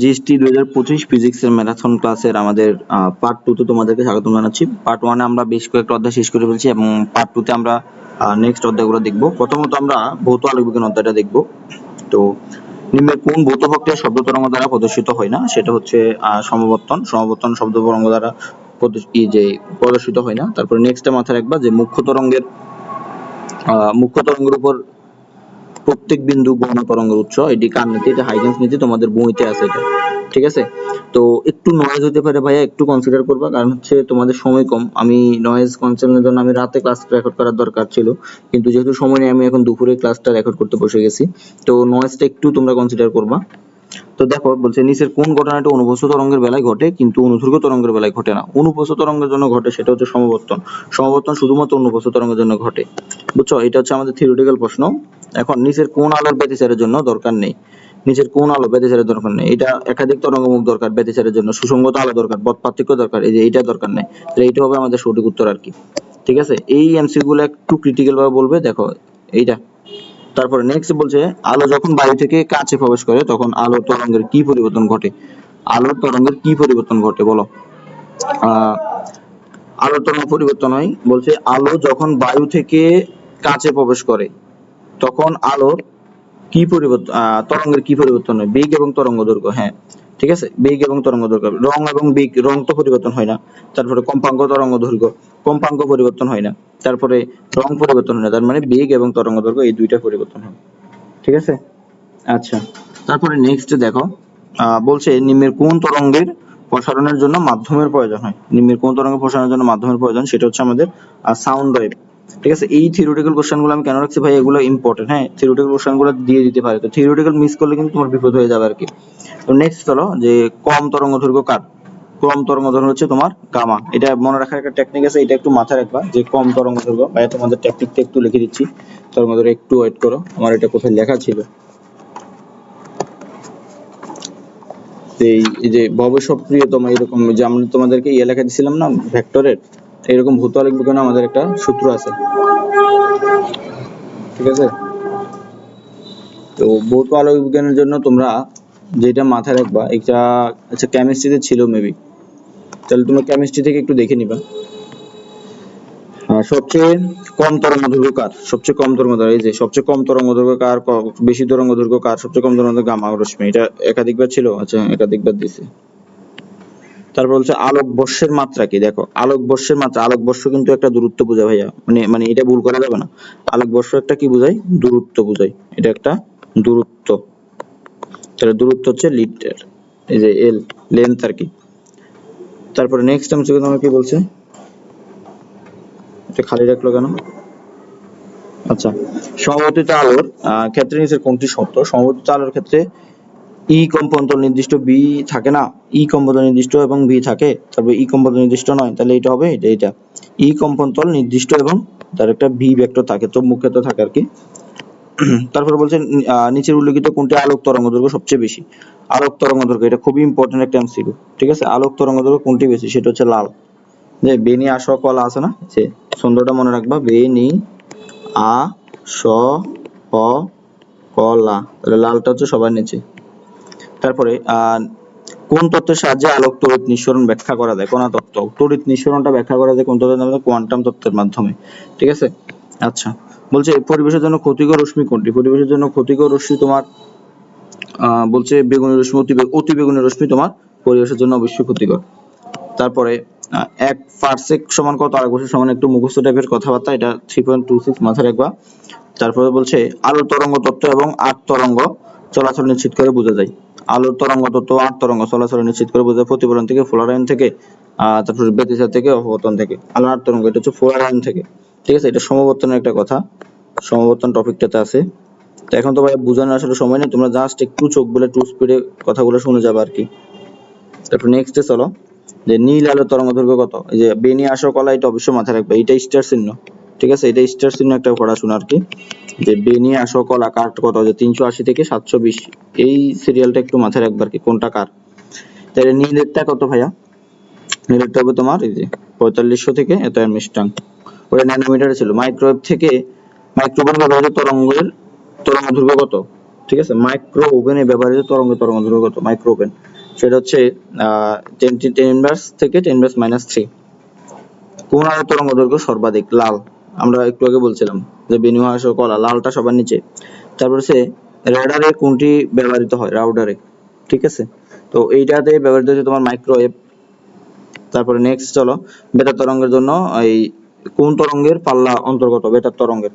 GST দুই হাজার পঁচিশ ফিজিক্সের ম্যারাথন ক্লাসের আমাদের পার্ট টু তে তোমাদেরকে স্বাগত জানাচ্ছি। পার্ট ওয়ানে আমরা বেশ কয়েকটা অধ্যায় শেষ করে ফেলছি এবং পার্ট টু তে আমরা নেক্সট অধ্যায়গুলো দেখব। প্রথমত আমরা ভৌত আলোক বিজ্ঞান অধ্যায়টা দেখব। তো নিম্নের কোন ভৌত প্রক্রিয়া শব্দ তরঙ্গ দ্বারা প্রদর্শিত হয় না? সেটা হচ্ছে সমবর্তন। সমবর্তন শব্দ তরঙ্গ দ্বারা যে প্রদর্শিত হয় না। তারপরে নেক্সটে মাথায় রাখবা যে মুখ্য তরঙ্গের মুখ্য তরঙ্গের উপর প্রত্যেক বিন্দু গণ তরঙ্গের উৎস। এটি কার নীতি? এটা হাইগেন্স নীতি, তোমাদের বইতে আছে এটা। ঠিক আছে? তো একটু নয়েজ হতে পারে ভাইয়া, একটু কনসিডার করবা, কারণ হচ্ছে তোমাদের সময় কম। আমি নয়েজ কনসার্নের জন্য আমি রাতে ক্লাস রেকর্ড করার দরকার ছিল, কিন্তু যেহেতু সময় নেই, আমি এখন দুপুরে ক্লাসটা রেকর্ড করতে বসে গেছি। তো নয়েজটা একটু তোমরা কনসিডার করবা। তো দেখো, বলছে নিচের কোন ঘটনাটি অনুভূত তরঙ্গের বেলায় ঘটে, কিন্তু অনুধর্ঘ তরঙ্গের বেলায় ঘটে না। অনুভূত তরঙ্গের জন্য ঘটে সেটা হচ্ছে সমবর্তন। সমবর্তন শুধুমাত্র অনুভূত তরঙ্গের জন্য ঘটে। বুঝছ? এটা হচ্ছে আমাদের থিওরিটিক্যাল প্রশ্ন। এখন নিচের কোন আলোর ব্যতিচারের জন্য দরকার নেই। নিচের কোন আলো ব্যতিচারের দরকার নেই। এটা একাধিক তরঙ্গমুখ দরকার, ব্যতিচারের জন্য। সুসংগত আলো দরকার, পথ পার্থক্য দরকার, এই যে এইটা দরকার নেই। তাহলে এইটা হবে আমাদের সঠিক উত্তর আর কি। ঠিক আছে? এই এমসিকিউ গুলো একটু ক্রিটিক্যাল ভাবে বলবে। দেখো, এইটা। তারপরে নেক্সট বলছে, আলো যখন বায়ু থেকে কাছে প্রবেশ করে, তখন আলোর তরঙ্গের কি পরিবর্তন ঘটে? আলোর তরঙ্গের কি পরিবর্তন ঘটে বলো? আলোর তরঙ্গ পরিবর্তন হয়, বলছে আলো যখন বায়ু থেকে কাছে প্রবেশ করে, তখন আলোর কি পরিবর্তন তরঙ্গের কি পরিবর্তন হয়? বেগ এবং তরঙ্গ দৈর্ঘ্য হ্যাঁ ঠিক আছে? বেগ এবং তরঙ্গ দৈর্ঘ্য, রং এবং বেগ, রং তো পরিবর্তন হয় না, তারপরে কম্পাঙ্ক তরঙ্গ দৈর্ঘ্য। কম্পাঙ্ক পরিবর্তন হয় না। তারপরে রং পরিবর্তন হয় না। তার মানে বেগ এবং তরঙ্গ দৈর্ঘ্য এই দুইটা পরিবর্তন হয়। ঠিক আছে? আচ্ছা। তারপরে নেক্সট দেখো বলছে নিম্নের কোন তরঙ্গের প্রসারণের জন্য মাধ্যমের প্রয়োজন হয়? নিম্নের কোন তরঙ্গের প্রসারণের জন্য মাধ্যমের প্রয়োজন? সেটা হচ্ছে আমাদের সাউন্ড ওয়েভ ঠিক আছে? এই থিওরিটিক্যাল কোশ্চেনগুলো আমি কেন রাখছি ভাই? এগুলো ইম্পর্টেন্ট হ্যাঁ থিওরিটিক্যাল কোশ্চেনগুলো দিয়ে দিতে পারে। তো থিওরিটিক্যাল মিস করলে কিন্তু তোমার বিপদ হয়ে যাবে আর কি। তো নেক্সট চলো যে কম তরঙ্গ দৈর্ঘ্য কার? কম তরঙ্গ দৈর্ঘ্য হচ্ছে তোমার গামা। এটা মনে রাখার একটা টেকনিক আছে, এটা একটু মাথায় রাখবা যে কম তরঙ্গ দৈর্ঘ্য ভাই তোমাদের টেকনিকটা একটু লিখে দিচ্ছি। তরঙ্গ দৈর্ঘ্য একটু ওয়েট করো, আমার এটা কোথায় লেখা ছিল। এই যে ভবিষ্যৎ এরকম যে আমরা তোমাদেরকে ইয়ে লেখা দিছিলাম না, ভেক্টরের, এরকম ভূত আলোক বিজ্ঞানে আমাদের একটা সূত্র আছে। ঠিক আছে? তো ভৌত আলোক বিজ্ঞানের জন্য তোমরা যেটা মাথায় রাখবা, এটা আচ্ছা কেমিস্ট্রিতে ছিল মেবি তাহলে তোমরা কেমিস্ট্রি থেকে একটু দেখে নিবা। সবচেয়ে কম তরঙ্গ দৈর্ঘ্য কার? সবচেয়ে কম তরঙ্গ দৈর্ঘ্য এই যে সবচেয়ে কম তরঙ্গ দৈর্ঘ্য কার বেশি তরঙ্গ দৈর্ঘ্য কার, সবচেয়ে কম তরঙ্গ গামা রশ্মি, এটা একাধিকবার ছিল? আচ্ছা একাধিকবার দিছে। তারপর হচ্ছে আলোক বর্ষের মাত্রা কি? দেখো, আলোক বর্ষের মাত্রা, আলোক বর্ষ কিন্তু একটা দূরত্ব বোঝায় ভাইয়া। মানে মানে এটা ভুল করা যাবে না। আলোক বর্ষ একটা কি বোঝায়? দূরত্ব বোঝায়। এটা একটা দূরত্ব। তাহলে দূরত্ব হচ্ছে লিটার এই যে এল লেন্থ আর কি। তারপরে নেক্সট আমি তোমার কি বলছে? এটা খালি রাখল কেন? আচ্ছা সমবর্তিত আলোর ক্ষেত্রে নিচের কোনটি সত্য সমবর্তিত আলোর ক্ষেত্রে ই কম্পন্তল নির্দিষ্ট বি থাকে না? ই কম্পন্তল নির্দিষ্ট এবং বি থাকে। তারপর ই কম্পন্তল নির্দিষ্ট নয়, তাহলে এটা হবে, এটা এটা। ই কম্পন্তল নির্দিষ্ট এবং তার একটা ভি ভেক্টর থাকে, তো মুখ্যত থাকে আর কি। তারপর বলছে নিচের উল্লেখিত কোনটি আলোক তরঙ্গ দৈর্ঘ্য সবচেয়ে বেশি? আলোক তরঙ্গ দৈর্ঘ্য এটা খুবই ইম্পর্টেন্ট একটা এমসিকিউ ঠিক আছে? আলোক তরঙ্গ দৈর্ঘ্য কোনটি বেশি? সেটা হচ্ছে লাল। যে বেনি আস কলা আছে না? যে সুন্দরটা মনে রাখবা বেনি আ, স হ কলা তাহলে লালটা হচ্ছে সবার নিচে। তারপরে কোন তত্ত্বের সাহায্যে আলোক তড়িৎ নিঃসরণ ব্যাখ্যা করা যায়? কোন তত্ত্ব? তড়িৎ নিঃসরণটা ব্যাখ্যা করা যায় কোন তত্ত্বের মাধ্যমে? কোয়ান্টাম তত্ত্বের মাধ্যমে, ঠিক আছে? আচ্ছা। বলছে, পরিবেশের জন্য ক্ষতিকর রশ্মি কোনটি? পরিবেশের জন্য ক্ষতিকর রশ্মি তোমার বলছে, বেগুনি রশ্মি, অতি অতি বেগুনি রশ্মি তোমার পরিবেশের জন্য অবশ্যই ক্ষতিকর। তারপরে এক পারসেক সমান কত, আরেক বছর সমান একটু মুখস্থ টাইপের কথাবার্তা, এটা থ্রি পয়েন্ট টু সিক্স মাথায় রাখবা। তারপরে বলছে, আলোর তরঙ্গ তত্ত্ব এবং আট তরঙ্গ চলাচল নিশ্চিত করে বোঝা যায়। আলোর তরঙ্গ তত্ত্ব, আট তরঙ্গ চলাচল নিশ্চিত করে বোঝা প্রতিফলন থেকে ফ্লোরাইন থেকে, আহ, তারপরে ব্যতিচার থেকে অপবর্তন থেকে। আলোর আট তরঙ্গ, এটা হচ্ছে ফ্লোরাইন থেকে। ঠিক আছে, এটা সমবর্তনের একটা কথা। সমবর্তন টপিকটাতে আছে। তো এখন তো ভাই বোঝানোর আসলে সময় নেই, তোমরা জাস্ট একটু চোখ বলে টু স্পিডে কথাগুলো শুনে যাবে আর কি। তারপর নেক্সটে চলো। যে নীল আলোর তরঙ্গ দৈর্ঘ্য কত? এই যে বেনি আসো কলা, এটা অবশ্যই মাথায় রাখবে। এটা স্টার চিহ্ন। ঠিক আছে এটা স্টার চিহ্ন একটা পড়াশোনা আর কি। যে বেনি আসো কলা কার কত? যে তিনশো আশি থেকে সাতশো বিশ। এই সিরিয়ালটা একটু মাথায় রাখবে আর কি, কোনটা কার? তাহলে নীলেরটা কত ভাইয়া? নীলেরটা হবে তোমার, এই যে পঁয়তাল্লিশশো থেকে এত অ্যামিস্টাং ওটা ন্যানোমিটারে ছিল। মাইক্রোওয়েভ থেকে মাইক্রোওয়েভ ব্যবহৃত তরঙ্গের তরঙ্গ দৈর্ঘ্য কত? ঠিক আছে? মাইক্রো ওভেনে ব্যবহৃত তরঙ্গ তরঙ্গ দৈর্ঘ্য কত? মাইক্রো ওভেন সেটা হচ্ছে টেন টেন ইনভার্স থেকে টেন ইনভার্স মাইনাস থ্রি কোন আলোর তরঙ্গ দৈর্ঘ্য সর্বাধিক, লাল। আমরা একটু আগে বলছিলাম যে বিনিময় কলা, লালটা সবার নিচে। তারপর হচ্ছে রাডারে কোনটি ব্যবহৃত হয়? রাউডারে ঠিক আছে? তো এইটাতে ব্যবহৃত হচ্ছে তোমার মাইক্রোওয়েভ তারপরে নেক্সট চলো, বেতার তরঙ্গের জন্য এই কোন তরঙ্গের পাল্লা অন্তর্গত, বেতার তরঙ্গের?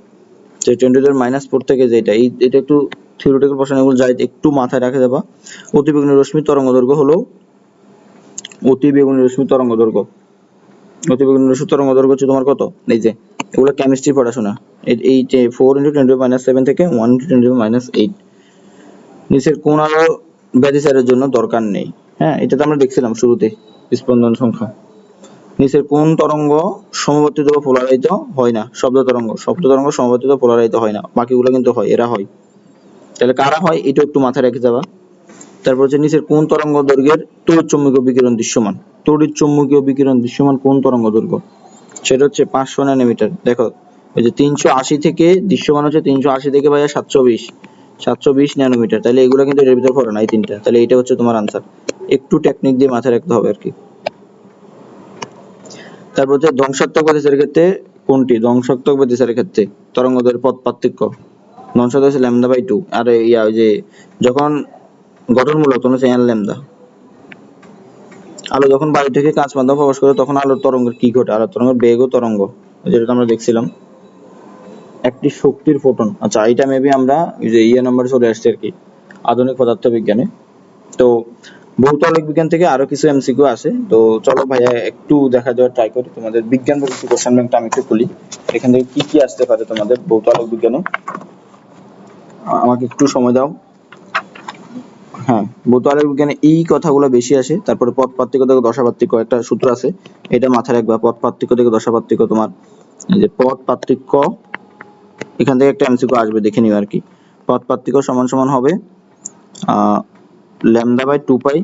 যে টোয়েন্টি মাইনাস ফোর থেকে যেটা এই, এটা একটু থিওরিটিক্যাল পোর্শন, এগুলো যাই একটু মাথায় রাখে যাবা অতি বেগুনি রশ্মি তরঙ্গ দৈর্ঘ্য হলো অতি বেগুনি রশ্মি তরঙ্গ দৈর্ঘ্য। অতি বেগুনি রশ্মি তরঙ্গ দৈর্ঘ্য হচ্ছে তোমার কত? এই যে, এগুলো কেমিস্ট্রি পড়াশোনা। এই যে four into twenty minus seven থেকে one into twenty minus eight নিচের কোন আলো ব্যাধিসারের জন্য দরকার নেই। হ্যাঁ এটা তো আমরা দেখছিলাম শুরুতে, স্পন্দন সংখ্যা। নিচের কোন তরঙ্গ সমবর্তিত বা পোলারাইজ হয় না, শব্দ তরঙ্গ। শব্দ তরঙ্গ সমবর্তিত পোলারাইজ হয় না। বাকিগুলো কিন্তু হয়, এরা হয়। তাহলে কারা হয়? এটা একটু মাথায় রেখে যাবা। তারপর হচ্ছে নিচের কোন তরঙ্গ দৈর্ঘ্যের তড়িৎ চুম্বকীয় বিকিরণ দৃশ্যমান? তড়িৎ চুম্বকীয় বিকিরণ দৃশ্যমান কোন তরঙ্গ দৈর্ঘ্য? সেটা হচ্ছে পাঁচশো ন্যানোমিটার। দেখো ওই যে তিনশো আশি থেকে দৃশ্যমান হচ্ছে তিনশো আশি থেকে ভাইয়া সাতশো বিশ। সাতশো বিশ ন্যানোমিটার। তাহলে এগুলো কিন্তু এর ভিতর পড়ে না এই তিনটা। তাহলে এটা হচ্ছে তোমার আনসার একটু টেকনিক দিয়ে মাথায় রাখতে হবে আর কি। তারপর হচ্ছে ধ্বংসাত্মক প্রতিসারের ক্ষেত্রে কোনটি? ধ্বংসাত্মক প্রতিসারের ক্ষেত্রে তরঙ্গদের পথ পার্থক্য। ধ্বংসাত্মক হচ্ছে ল্যামদা বাই টু। আর ইয়া যে যখন গঠনমূলক, তখন হচ্ছে এন ল্যামদা আলো যখন বায়ু থেকে কাঁচ মাধ্যমে প্রবেশ করে, তখন আলোর তরঙ্গের কি ঘটে? আলোর তরঙ্গের বেগ ও তরঙ্গ। যেটা আমরা দেখছিলাম। একটি শক্তির ফোটন। আচ্ছা এটা মেবি আমরা যে ইয়ে নাম্বার চলে আসছে আর কি, আধুনিক পদার্থবিজ্ঞানে। তো ভৌত আলোক বিজ্ঞান থেকে আরও কিছু এমসিকিউ আছে। তো চলো ভাইয়া, একটু দেখা দেওয়ার ট্রাই করি। তোমাদের বিজ্ঞান প্রযুক্তি কোশ্চেন ব্যাংকটা আমি একটু খুলি। এখান থেকে কি কি আসতে পারে তোমাদের ভৌত আলোক বিজ্ঞানে আমাকে একটু সময় দাও। হ্যাঁ ভৌত আলোক বিজ্ঞানে এই কথাগুলো বেশি আসে, তারপরে পথ পার্থক্য থেকে দশা একটা সূত্র আছে। এটা মাথায় রাখবা পথ থেকে দশা তোমার এই যে পথ পার্থক্য এখান থেকে একটা এমসিকিউ আসবে, দেখে নিও আর কি। পথ সমান সমান হবে। আহ lambda by two pi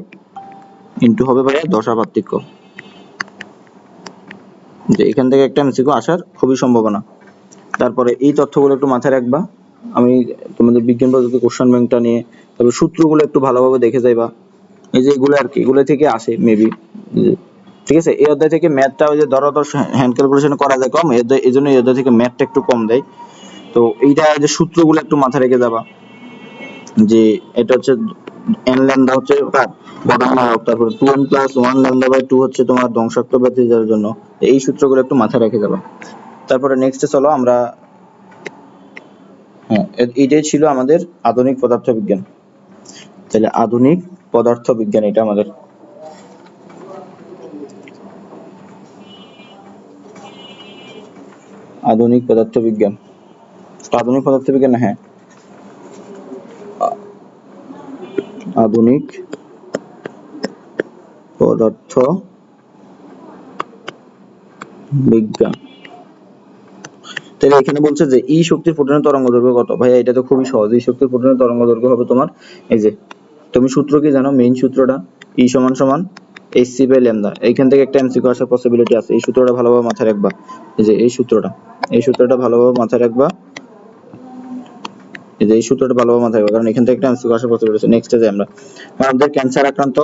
into হবে ভাইয়া দশা পার্থক্য। যে এখান থেকে একটা এমসিকিউ আসার খুবই সম্ভাবনা। তারপরে এই তথ্যগুলো একটু মাথায় রাখবা। আমি তোমাদের বিজ্ঞান প্রযুক্তি কোশ্চেন ব্যাংকটা নিয়ে, তারপর সূত্রগুলো একটু ভালোভাবে দেখে যাইবা। এই যে এগুলো আর কি, এগুলো থেকে আসে মেবি ঠিক আছে? এই অধ্যায় থেকে ম্যাথটা ওই যে ধরো তো হ্যান্ড ক্যালকুলেশন করা যায় কম, এই জন্য এই অধ্যায় থেকে ম্যাথটা একটু কম দেয়। তো এইটা যে সূত্রগুলো একটু মাথায় রেখে যাবা। যে এটা হচ্ছে n ল্যামডা হচ্ছে কার গঠনমূলক তারপর 2n প্লাস 1 ল্যামডা বাই 2 হচ্ছে তোমার ধ্বংসাত্মক ব্যতিচারের জন্য। এই সূত্রগুলো একটু মাথায় রেখে যাবা। তারপরে নেক্সটে চলো আমরা হ্যাঁ এটাই ছিল আমাদের আধুনিক পদার্থবিজ্ঞান। তাহলে আধুনিক পদার্থবিজ্ঞান এটা আমাদের। আধুনিক পদার্থবিজ্ঞান। তো আধুনিক পদার্থবিজ্ঞান না হ্যাঁ। আধুনিক পদার্থ বিজ্ঞান। তাহলে এখানে বলছে যে, ই শক্তির তরঙ্গ দৈর্ঘ্য কত? ভাইয়া, এটা তো খুবই সহজ। ই শক্তির তরঙ্গ দৈর্ঘ্য হবে তোমার, এই যে, তুমি সূত্র কি জানো? মেইন সূত্রটা? ই সমান সমান এইচ সি বাই এইখান থেকে একটা এমসিকিউ আসার পসিবিলিটি আছে। এই সূত্রটা ভালোভাবে মাথায় রাখবা। এই যে, এই সূত্রটা। এই সূত্রটা ভালোভাবে মাথায় রাখবা। যে এই সূত্রটা ভালোভাবে মাথায় রাখবা কারণ এখান থেকে একটা এমসিকিউ আসার পসিবিলিটি আছে নেক্সটে যাই আমরা। মানবদের ক্যান্সার আক্রান্ত,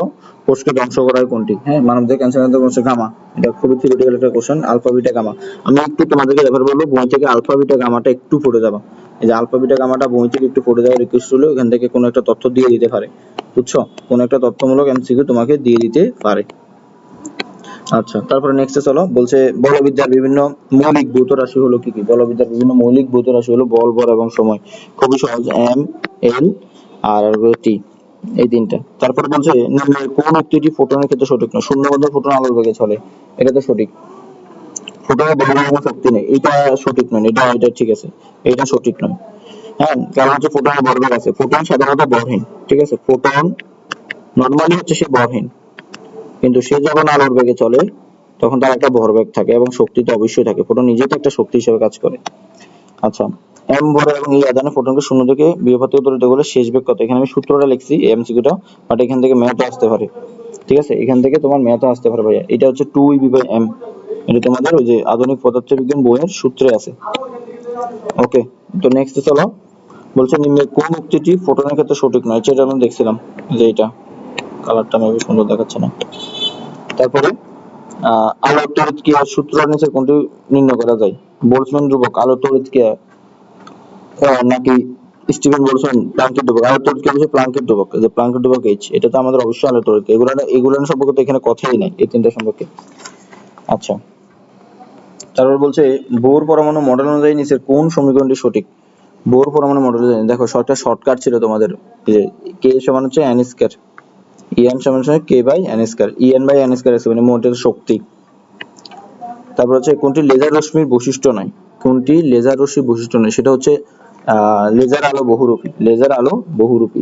কোষকে ধ্বংস করা হয় কোনটি? হ্যাঁ মানবদের ক্যান্সার আক্রান্ত কোষ গামা এটা খুবই থিওরিটিক্যাল একটা কোশ্চেন আলফা বিটা গামা আমি একটু তোমাদেরকে রেফার বলব, বই থেকে আলফা বিটা গামাটা একটু পড়ে যাবা। এই যে আলফা বিটা গামাটা বই থেকে একটু পড়ে যাওয়ার রিকোয়েস্ট হলো এখান থেকে কোনো একটা তথ্য দিয়ে দিতে পারে। বুঝছ? কোনো একটা তথ্যমূলক এমসিকিউ তোমাকে দিয়ে দিতে পারে। আচ্ছা তারপরে নেক্সটে চলো, বলছে বলবিদ্যার বিভিন্ন মৌলিক ভৌত রাশি হলো কি কি? বলবিদ্যার বিভিন্ন মৌলিক ভৌত রাশি হলো বল ভর এবং সময়। খুবই সহজ এম এল আর টি এই তিনটা। তারপরে বলছে কোন একটি ফোটনের ক্ষেত্রে সঠিক নয়। শূন্য মধ্যে ফোটন আলোর বেগে চলে, এটা তো সঠিক। ফোটনের বহির্গমন শক্তি নেই, এটা সঠিক নয়, এটা এটা ঠিক আছে, এটা সঠিক নয়। হ্যাঁ কারণ হচ্ছে ফোটনের ভরবেগ আছে। ফোটন সাধারণত বরহীন ঠিক আছে? ফোটন নর্মালি হচ্ছে সে বরহীন কিন্তু সে যখন আলোর বেগে চলে, তখন তার একটা ভরবেগ থাকে এবং শক্তি তো অবশ্যই থাকে। ফোটন নিজেই তো একটা শক্তি হিসেবে কাজ করে। আচ্ছা এম ভর এবং এই আদানে ফোটনকে শূন্য থেকে বিপরীত উত্তরিত করলে শেষ বেগ কত? এখানে আমি সূত্রটা লিখছি এমসিকিউটা বাট এখান থেকে ম্যাথও আসতে পারে। ঠিক আছে? এখান থেকে তোমার ম্যাথও আসতে পারে ভাইয়া। এটা হচ্ছে টু ইবি বাই এম এটা তোমাদের ওই যে আধুনিক পদার্থবিজ্ঞান বইয়ের সূত্রে আছে। ওকে তো নেক্সট চলো। বলছে নিম্নে কোন উক্তিটি ফোটনের ক্ষেত্রে সঠিক নয়? সেটা আমরা দেখছিলাম যে এটা। কালারটা মেবি সুন্দর দেখাচ্ছে না। তারপরে? আলোর তড়িৎ ক্রিয়ার সূত্র নিচে কোনটি নির্ণয় করা যায়? বোলসম্যান ধ্রুবক আলোর তড়িৎ ক্রিয়া নাকি স্টিফেন বলছেন প্লাঙ্কের ধ্রুবক? আলোর তড়িৎ ক্রিয়া হচ্ছে প্লাঙ্কের ধ্রুবক। এই যে প্লাঙ্কের ধ্রুবক এইচ এটা তো আমাদের অবশ্যই আলোর তড়িৎ ক্রিয়া। এগুলো এগুলো সম্পর্কে তো এখানে কথাই নাই এই তিনটা সম্পর্কে। আচ্ছা। তারপর বলছে বোর পরমাণু মডেল অনুযায়ী নিচের কোন সমীকরণটি সঠিক? বোর পরমাণু মডেল অনুযায়ী দেখো একটা শর্টকাট ছিল তোমাদের যে কে সমান হচ্ছে এন স্কয়ার ইএন সমান হচ্ছে K by N square EN by N square আছে মানে মোটের শক্তি। তারপর হচ্ছে কোনটি লেজার রশ্মির বৈশিষ্ট্য নয়? কোনটি লেজার রশ্মির বৈশিষ্ট্য নয়? সেটা হচ্ছে লেজার আলো বহুরূপী। লেজার আলো বহুরূপী।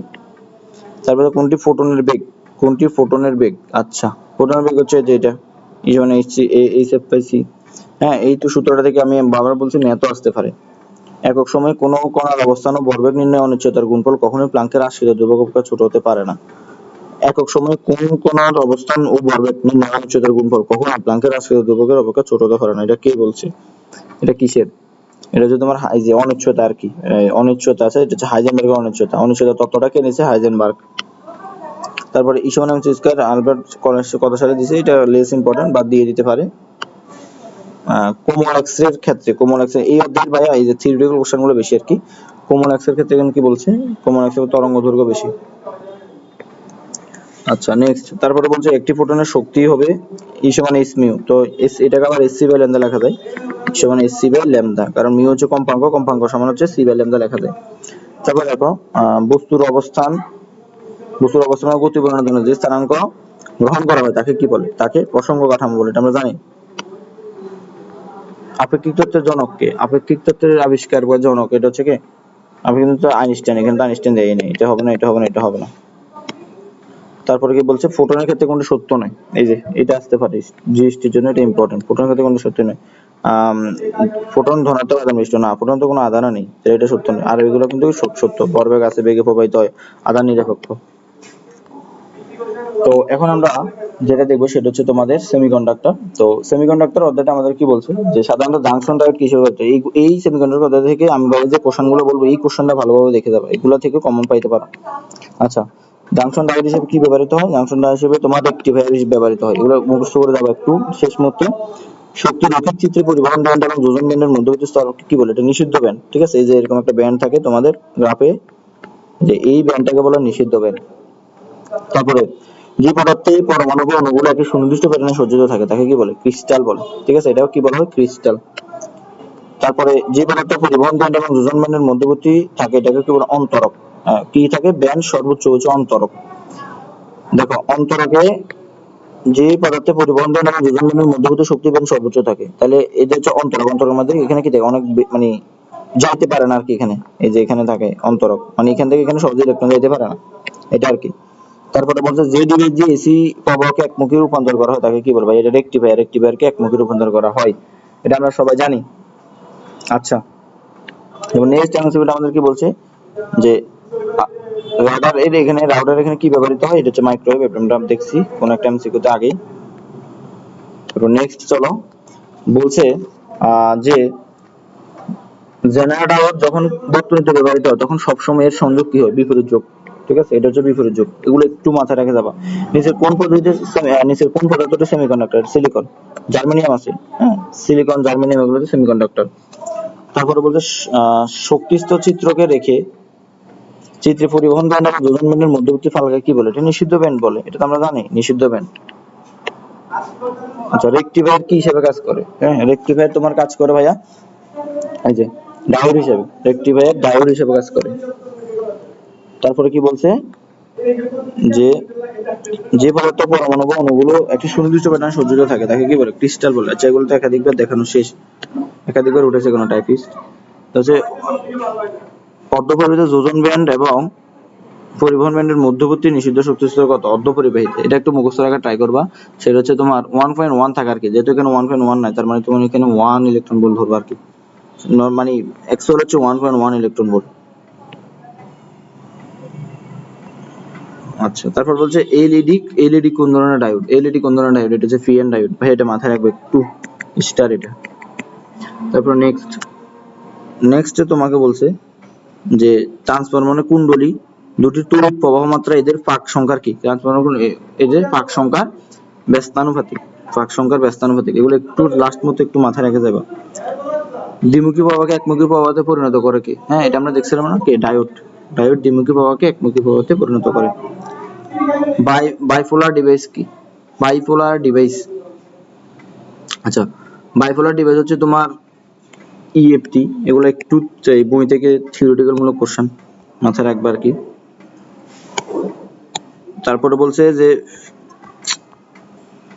তারপরে কোনটি ফোটনের বেগ? কোনটি ফোটনের বেগ? আচ্ছা ফোটনের বেগ হচ্ছে যে এটা ই সমান H H F by C হ্যাঁ এই তো সূত্রটা থেকে আমি বারবার বলছি ন্যাত আসতে পারে। একক সময়ে কোনো কণার অবস্থান ও ভরবেগ নির্ণয় অনিশ্চয়তার গুণফল কখনোই প্লাঙ্কের আশ্রিত ধ্রুবক ছোট হতে পারে না। একক সময়ে কোন কণার অবস্থান ও ভরবেগ নির্ণয় অনিশ্চয়তার গুণফল কখনো? প্লাঙ্কের আশ্রিত ধ্রুবকের অপেক্ষা ছোট পারে না এটা কে বলছে? এটা কিসের? এটা হচ্ছে তোমার হাই যে অনিশ্চয়তা আর কি। অনিশ্চয়তা আছে, এটা হচ্ছে হাইজেনবার্গের অনিশ্চয়তা অনিশ্চয়তা তত্ত্বটা কে নিয়েছে? হাইজেনবার্গ। তারপরে ইসমান এম স্কয়ার আলবার্ট কত সালে দিয়েছে এটা লেস ইম্পর্টেন্ট বাদ দিয়ে দিতে পারে। কোমল এক্সের ক্ষেত্রে কোমল এক্স এই অধ্যায়ের ভাইয়া এই যে থিওরিটিক্যাল কোশ্চেনগুলো বেশি আর কি। কোমল এক্সের ক্ষেত্রে এখানে কি বলছে? কোমল এক্সের তরঙ্গ দৈর্ঘ্য বেশি। আচ্ছা নেক্সট তারপরে বলছে একটি ফোটনের শক্তি হবে ই সমান এস মিউ তো এস এটাকে আবার এস সি বাই ল্যামদা লেখা যায়। ই সমান এস সি বাই ল্যামদা কারণ মিউ হচ্ছে কম্পাঙ্ক কম্পাঙ্ক সমান হচ্ছে সি বাই ল্যামদা লেখা যায়। তারপর দেখো বস্তুর অবস্থান বস্তুর অবস্থান ও গতি বর্ণনার জন্য যে স্থানাঙ্ক গ্রহণ করা হয়, তাকে কি বলে? তাকে প্রসঙ্গ কাঠামো বলে, এটা আমরা জানি। আপেক্ষিক তত্ত্বের জনক কে? আপেক্ষিক তত্ত্বের আবিষ্কার বা জনক, এটা হচ্ছে কে? আপেক্ষিক তত্ত্ব আইনস্টাইন, এখানে তো আইনস্টাইন দেয়নি এটা হবে না, এটা হবে না, এটা হবে না। তারপরে কি বলছে ফোটনের ক্ষেত্রে কোনটা সত্য নয় এই যে, এটা আসতে পারে জিএসটির জন্য এটা ইম্পর্টেন্ট ফোটনের ক্ষেত্রে কোনটা সত্য নয় ফোটন ধনাত্মক আধান বিশিষ্ট না ফোটন তো কোনো আধান নেই এটা সত্য নয়। আর এগুলো কিন্তু সত্য। ভরবেগ আছে বেগে প্রবাহিত হয়, আধান নিরপেক্ষ। তো এখন আমরা যেটা দেখব, সেটা হচ্ছে তোমাদের সেমিকন্ডাক্টর তো সেমিকন্ডাক্টর অধ্যায়টা আমাদের কি বলছে? যে সাধারণত জাংশন ডায়োড কিসের হচ্ছে এই এই সেমিকন্ডাক্টর অধ্যায় থেকে আমি বলি যে কোশ্চেনগুলো বলব, এই কোশ্চেনটা ভালোভাবে দেখে যাবে। এগুলো থেকে কমন পাইতে পারো। আচ্ছা জাংশন ডায়োড হিসেবে কি ব্যবহৃত হয়? জাংশন ডায়োড হিসেবে তোমার রেকটিফায়ার হিসেবে ব্যবহৃত হয়। এগুলো মুখস্থ করে যাব একটু শেষ মুহূর্তে। শক্তি রৈখিক চিত্রে পরিবহন ব্যান্ড এবং যোজন ব্যান্ডের মধ্যবর্তী স্তরকে কি বলে? এটা নিষিদ্ধ ব্যান্ড, ঠিক আছে? এই যে এরকম একটা ব্যান্ড থাকে তোমাদের গ্রাফে, যে এই ব্যান্ডটাকে বলা নিষিদ্ধ ব্যান্ড। তারপরে, যে পদার্থে পরমাণু বা অণুগুলো একটি সুনির্দিষ্ট প্যাটার্নে সজ্জিত থাকে, তাকে কি বলে? ক্রিস্টাল বলে, ঠিক আছে? এটাও কি বলা হয়? ক্রিস্টাল। তারপরে, যে পদার্থ পরিবহন ব্যান্ড এবং যোজন ব্যান্ডের মধ্যবর্তী থাকে, এটাকে কি বলে? অন্তরক। কি থাকে? ব্যান্ড সর্বোচ্চ হচ্ছে অন্তরক। দেখো, অন্তরকে যে পদার্থে পরিবহন ব্যান্ড এবং মধ্যবর্তী শক্তি ব্যান্ড সর্বোচ্চ থাকে। তাহলে এটা হচ্ছে অন্তরক। অন্তরকের মধ্যে এখানে কি থাকে? অনেক মানে যাইতে পারে না আর কি এখানে। এই যে এখানে থাকে অন্তরক। মানে এখান থেকে এখানে সহজে ইলেকট্রন যাইতে পারে না। এটা আর কি। তারপরে বলছে যে ডিভাইস যে এসি প্রবাহকে একমুখী রূপান্তর করা হয়, তাকে কি বলব এটা রেকটিফায়ার রেকটিফায়ারকে একমুখী রূপান্তর করা হয়। এটা আমরা সবাই জানি। আচ্ছা। এবং নেক্সট আমাদের কি বলছে? যে রাডার এর এখানে রাউটার এখানে কি ব্যবহৃত হয়? এটা হচ্ছে মাইক্রোওয়েভ এটা আমরা দেখছি। কোন একটা এমসিকিউতে আগে তো নেক্সট চলো। বলছে যে জেনারেটর যখন বর্তনীতে ব্যবহৃত হয়, তখন সবসময় এর সংযোগ কি হয়? বিপরীত যোগ। ঠিক আছে? এটা হচ্ছে বিপরীত যোগ। এগুলো একটু মাথায় রেখে যাবা। নিচের কোন পদ্ধতিতে নিচের কোন পদার্থটা সেমিকন্ডাক্টর সিলিকন জার্মেনিয়াম আছে হ্যাঁ? সিলিকন জার্মেনিয়াম এগুলো হচ্ছে সেমিকন্ডাক্টর তারপরে বলছে শক্তিস্থ চিত্রকে রেখে চিত্রে পরিবহন ব্যান্ড যোজন ব্যান্ডের মধ্যবর্তী ফালকে কি বলে? এটা নিষিদ্ধ ব্যান্ড বলে, এটা তো আমরা জানি, নিষিদ্ধ ব্যান্ড। আচ্ছা রেকটিফায়ার কি হিসেবে কাজ করে? হ্যাঁ রেকটিফায়ার তোমার কাজ করে ভাইয়া? এই যে, ডায়োড হিসেবে রেকটিফায়ার ডায়োড হিসেবে কাজ করে। তারপরে কি বলছে? যে যে পদার্থ পরমাণু বা অণুগুলো একটি সুনির্দিষ্ট প্যাটার্ন সজ্জিত থাকে, তাকে কি বলে? ক্রিস্টাল বলে। আচ্ছা এগুলো তো একাধিকবার দেখানো শেষ। একাধিকবার উঠেছে কোনো টাইপিস্ট তো হচ্ছে অর্ধপরিবাহিত যোজন ব্যান্ড এবং পরিবহন ব্যান্ডের মধ্যবর্তী নিষিদ্ধ শক্তি স্তর কত অর্ধপরিবাহিত। এটা একটু মুখস্থ রাখার ট্রাই করবা। সেটা হচ্ছে তোমার ওয়ান পয়েন্ট ওয়ান থাকে আর কি। যেহেতু এখানে ওয়ান পয়েন্ট ওয়ান নাই, তার মানে তুমি এখানে ওয়ান ইলেকট্রন ভোল্ট ধরবা আর কি। মানে অ্যাকচুয়াল হচ্ছে one point one electron volt আচ্ছা তারপর বলছে এলইডি এলইডি কোন ধরনের ডায়োড এলইডি কোন ধরনের ডায়োড এটা হচ্ছে ফিএন ডায়োড ভাই, এটা মাথায় রাখবে একটু। স্টার এটা। তারপর নেক্সট নেক্সট তোমাকে বলছে যে ট্রান্সফর্মার মানে কুণ্ডলী, দুটি তড়িৎ প্রবাহ মাত্রা, এদের পাক সংখ্যার কি? ট্রান্সফর্মার এদের পাক সংখ্যার ব্যস্তানুপাতিক পাক সংখ্যার ব্যস্তানুপাতিক। এগুলো একটু লাস্ট মতো একটু মাথায় রেখে যাবে। দ্বিমুখী প্রবাহকে একমুখী প্রবাহতে পরিণত করে কি? হ্যাঁ এটা আমরা দেখছিলাম না? কি? ডায়োড। ডায়োড দ্বিমুখী প্রবাহকে একমুখী প্রবাহতে পরিণত করে। বাই বাইপোলার ডিভাইস কি? বাইপোলার ডিভাইস আচ্ছা বাইপোলার ডিভাইস হচ্ছে তোমার ইএফটি এগুলো একটু চাই বই থেকে থিওরিটিক্যাল মূলক কোশ্চেন মাথায় রাখবে আর কি। তারপরে বলছে যে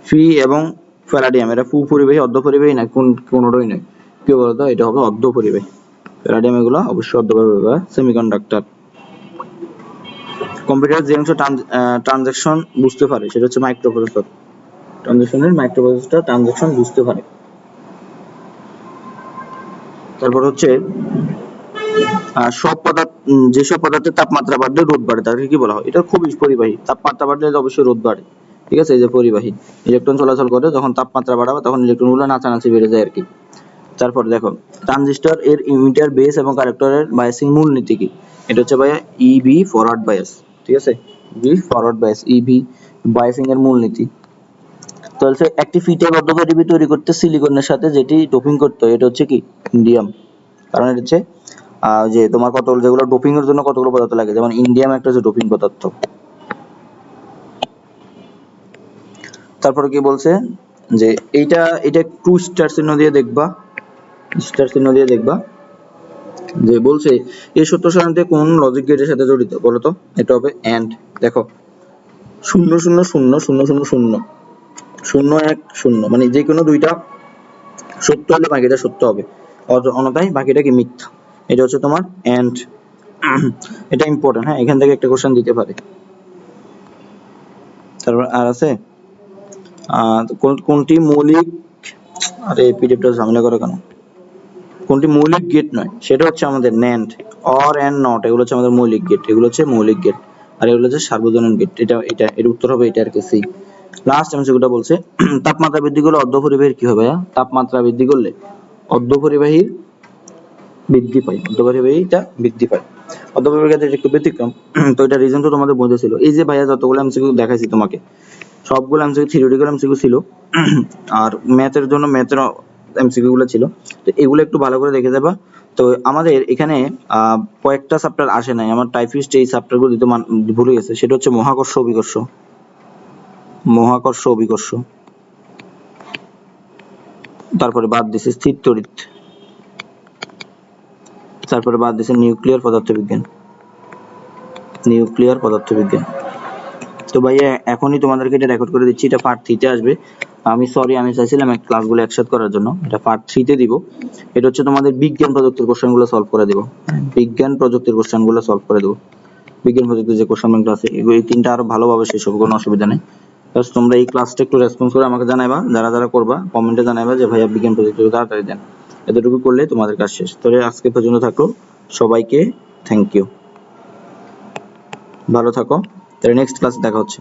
ফি এবং ফ্যারাডিয়াম এরা ফু পরিবাহী অর্ধ পরিবাহী না, কোন, কোনোটাই নয়। কি বলতো, এটা হবে অর্ধ পরিবাহী ফ্যারাডিয়াম এগুলো অবশ্যই অর্ধ পরিবেশ পরিবাহী সেমিকন্ডাক্টর কম্পিউটার যে অংশ ট্রানজাকশন বুঝতে পারে, সেটা হচ্ছে মাইক্রোপ্রসেসর ট্রানজাকশনের মাইক্রোপ্রসেসরটা ট্রানজাকশন বুঝতে পারে। তারপর হচ্ছে সব পদার্থ যেসব পদার্থের তাপমাত্রা বাড়লে রোধ বাড়ে, তাকে কি বলা হয়? এটা খুবই পরিবাহী। তাপমাত্রা বাড়লে অবশ্যই রোধ বাড়ে। ঠিক আছে? এই যে পরিবাহী। ইলেকট্রন চলাচল করে, যখন তাপমাত্রা বাড়াবে, তখন ইলেকট্রনগুলো নাচানাচি বেড়ে যায় আর কি। তারপর দেখো ট্রানজিস্টর এর ইমিটার বেস এবং কালেক্টরের বায়াসিং মূলনীতি কি? এটা হচ্ছে ভাইয়া ইবি ফরওয়ার্ড বায়াস ঠিক আছে? EB forward bias EB biasing এর মূলনীতি। তো হচ্ছে একটি ফিটের অর্ধপরিধি তৈরি করতে সিলিকনের সাথে যেটি ডোপিং করতে এটা হচ্ছে কি? ইন্ডিয়াম কারণ এটা হচ্ছে যে তোমার কতগুলো যেগুলো ডোপিং এর জন্য কতগুলো পদার্থ লাগে। যেমন ইন্ডিয়াম একটা হচ্ছে ডোপিং পদার্থ। তারপরে কি বলছে? যে এইটা এটা একটু স্টার চিহ্ন দিয়ে দেখবা। স্টার চিহ্ন দিয়ে দেখবা। যে বলছে, এই সত্য সারণীতে কোন লজিক গেটের সাথে জড়িত? বলো তো, এটা হবে এন্ড দেখো, শূন্য শূন্য শূন্য শূন্য শূন্য শূন্য। শূন্য এক শূন্য মানে যে কোনো দুইটা সত্য হলে বাকিটা সত্য হবে। অন্যথায় বাকিটা কি মিথ্যা? এটা হচ্ছে তোমার এন্ড এটা ইম্পর্টেন্ট হ্যাঁ এখান থেকে একটা কোশ্চেন দিতে পারে। তারপর আর আছে? কোনটি মৌলিক, আরে পিডিএফটা ঝামেলা করে কেন? কোনটি মৌলিক গেট নয়, সেটা হচ্ছে আমাদের ন্যান্ড অর অ্যান্ড নট এগুলো হচ্ছে আমাদের মৌলিক গেট এগুলো হচ্ছে মৌলিক গেট আর এগুলো হচ্ছে সার্বজনীন গেট এটা এটা, এর উত্তর হবে এটা আর কি সি লাস্ট এমসিকিউটা বলছে, তাপমাত্রা বৃদ্ধি করলে অর্ধপরিবাহীর কি হবে? তাপমাত্রা বৃদ্ধি করলে অর্ধপরিবাহীর বৃদ্ধি পায়, অর্ধপরিবাহীটা বৃদ্ধি পায়। অর্ধপরিবাহী ক্ষেত্রে একটু ব্যতিক্রম। তো এটা রিজন তো তোমাদের বলতে ছিল। এই যে ভাইয়া যতগুলো এমসিকিউ দেখাইছি তোমাকে, সবগুলো এমসিকিউ থিওরিটিক্যাল এমসিকিউ ছিল। আর ম্যাথের জন্য ম্যাথের এমসিকিউ গুলো ছিল। তো এগুলো একটু ভালো করে দেখে যাবা। তো আমাদের এখানে কয়েকটা চ্যাপ্টার আসে নাই। আমার টাইপিস্ট এই চ্যাপ্টারগুলো দিতে ভুলে গেছে। সেটা হচ্ছে মহাকর্ষ অভিকর্ষ। মহাকর্ষ, অভিকর্ষ। তারপরে বাদ দিছে স্থির তড়িৎ। তারপরে বাদ দিছে নিউক্লিয়ার পদার্থবিজ্ঞান। নিউক্লিয়ার পদার্থবিজ্ঞান। তো ভাইয়া, এখনই তোমাদেরকে এটা রেকর্ড করে দিচ্ছি, এটা পার্ট থ্রিতে আসবে। আমি সরি আমি চাইছিলাম এক ক্লাসগুলো একসাথে করার জন্য। এটা পার্ট থ্রিতে দিব। এটা হচ্ছে তোমাদের বিজ্ঞান প্রযুক্তির কোশ্চেনগুলো সলভ করে দেবো। বিজ্ঞান প্রযুক্তির কোশ্চেনগুলো সলভ করে দেবো। বিজ্ঞান প্রযুক্তির যে কোশ্চেন ব্যাংকটা আছে, এগুলো তিনটা আরও ভালোভাবে শেষ হবে, কোনো অসুবিধা নেই। জাস্ট তোমরা এই ক্লাসটা একটু রেসপন্স করে আমাকে জানাইবা, যারা যারা করবা কমেন্টে জানাইবা যে ভাইয়া বিজ্ঞান প্রযুক্তি তাড়াতাড়ি দেন। এতটুকু করলে তোমাদের কাজ শেষ। তাহলে আজকে পর্যন্ত থাকল। সবাইকে থ্যাংক ইউ ভালো থাকো। তাহলে নেক্সট ক্লাস দেখা হচ্ছে।